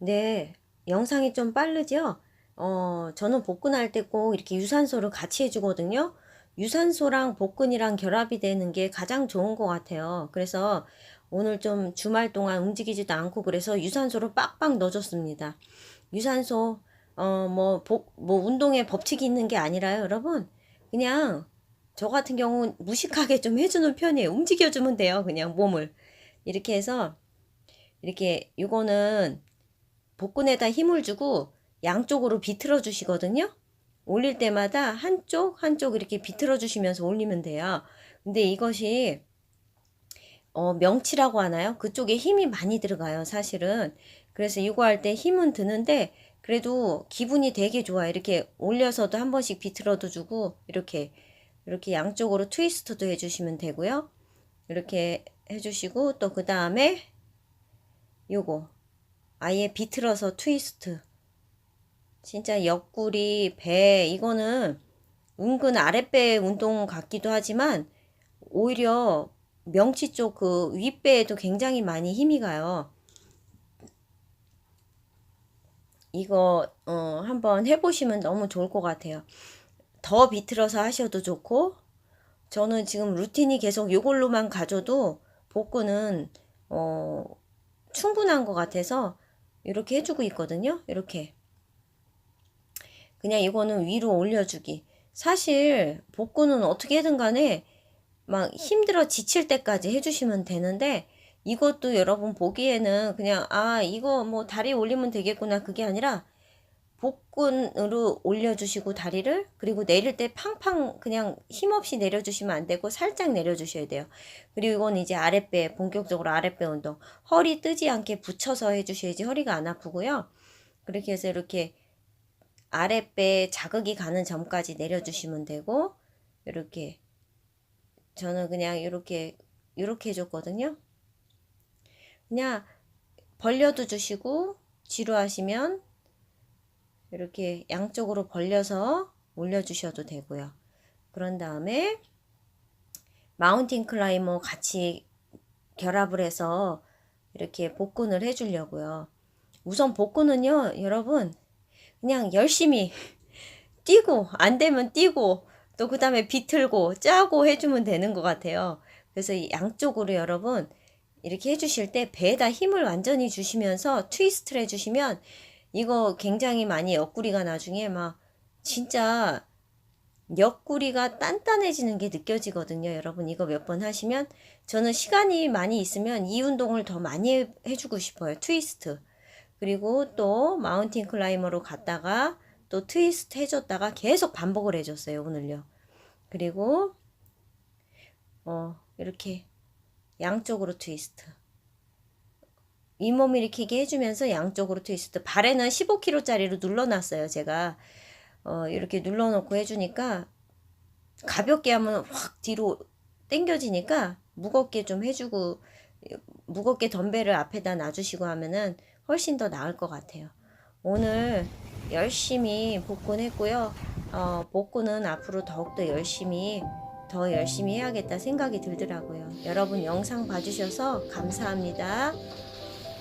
네, 영상이 좀 빠르죠? 어, 저는 복근할 때 꼭 이렇게 유산소를 같이 해주거든요. 유산소랑 복근이랑 결합이 되는 게 가장 좋은 것 같아요. 그래서 오늘 좀 주말 동안 움직이지도 않고 그래서 유산소를 빡빡 넣어줬습니다. 유산소, 어, 뭐, 복, 뭐, 운동에 법칙이 있는 게 아니라요, 여러분. 그냥 저 같은 경우 무식하게 좀 해주는 편이에요. 움직여주면 돼요, 그냥 몸을. 이렇게 해서, 이렇게, 요거는 복근에다 힘을 주고 양쪽으로 비틀어 주시거든요. 올릴 때마다 한쪽 한쪽 이렇게 비틀어 주시면서 올리면 돼요. 근데 이것이 어, 명치라고 하나요? 그쪽에 힘이 많이 들어가요, 사실은. 그래서 이거 할 때 힘은 드는데 그래도 기분이 되게 좋아요. 이렇게 올려서도 한 번씩 비틀어도 주고 이렇게 이렇게 양쪽으로 트위스트도 해주시면 되고요. 이렇게 해주시고 또 그 다음에 요거 아예 비틀어서 트위스트. 진짜 옆구리, 배, 이거는 은근 아랫배 운동 같기도 하지만 오히려 명치 쪽 그 윗배에도 굉장히 많이 힘이 가요. 이거 어, 한번 해보시면 너무 좋을 것 같아요. 더 비틀어서 하셔도 좋고 저는 지금 루틴이 계속 이걸로만 가져도 복근은 어, 충분한 것 같아서 이렇게 해주고 있거든요. 이렇게. 그냥 이거는 위로 올려주기. 사실 복근은 어떻게든 간에 막 힘들어 지칠 때까지 해주시면 되는데 이것도 여러분 보기에는 그냥 아 이거 뭐 다리 올리면 되겠구나 그게 아니라 복근으로 올려주시고 다리를 그리고 내릴 때 팡팡 그냥 힘없이 내려주시면 안 되고 살짝 내려주셔야 돼요. 그리고 이건 이제 아랫배 본격적으로 아랫배 운동 허리 뜨지 않게 붙여서 해주셔야지 허리가 안 아프고요. 그렇게 해서 이렇게 아랫배 자극이 가는 점까지 내려주시면 되고 이렇게 저는 그냥 이렇게 이렇게 해줬거든요. 그냥 벌려도 주시고 지루하시면 이렇게 양쪽으로 벌려서 올려주셔도 되고요. 그런 다음에 마운틴 클라이머 같이 결합을 해서 이렇게 복근을 해주려고요. 우선 복근은요, 여러분, 그냥 열심히 뛰고, 안 되면 뛰고, 또 그 다음에 비틀고, 짜고 해주면 되는 것 같아요. 그래서 이 양쪽으로 여러분, 이렇게 해주실 때 배에다 힘을 완전히 주시면서 트위스트를 해주시면 이거 굉장히 많이 옆구리가 나중에 막 진짜 옆구리가 단단해지는 게 느껴지거든요. 여러분 이거 몇 번 하시면 저는 시간이 많이 있으면 이 운동을 더 많이 해주고 싶어요. 트위스트. 그리고 또 마운틴 클라이머로 갔다가 또 트위스트 해줬다가 계속 반복을 해줬어요. 오늘요. 그리고 어 이렇게 양쪽으로 트위스트. 잇몸 일으키게 해주면서 양쪽으로 트위스트. 발에는 15kg짜리로 눌러놨어요. 제가 어, 이렇게 눌러놓고 해주니까 가볍게 하면 확 뒤로 당겨지니까 무겁게 좀 해주고 무겁게 덤벨을 앞에다 놔주시고 하면은 훨씬 더 나을 것 같아요. 오늘 열심히 복근했고요. 어, 복근은 앞으로 더욱더 열심히 더 열심히 해야겠다 생각이 들더라고요. 여러분 영상 봐주셔서 감사합니다.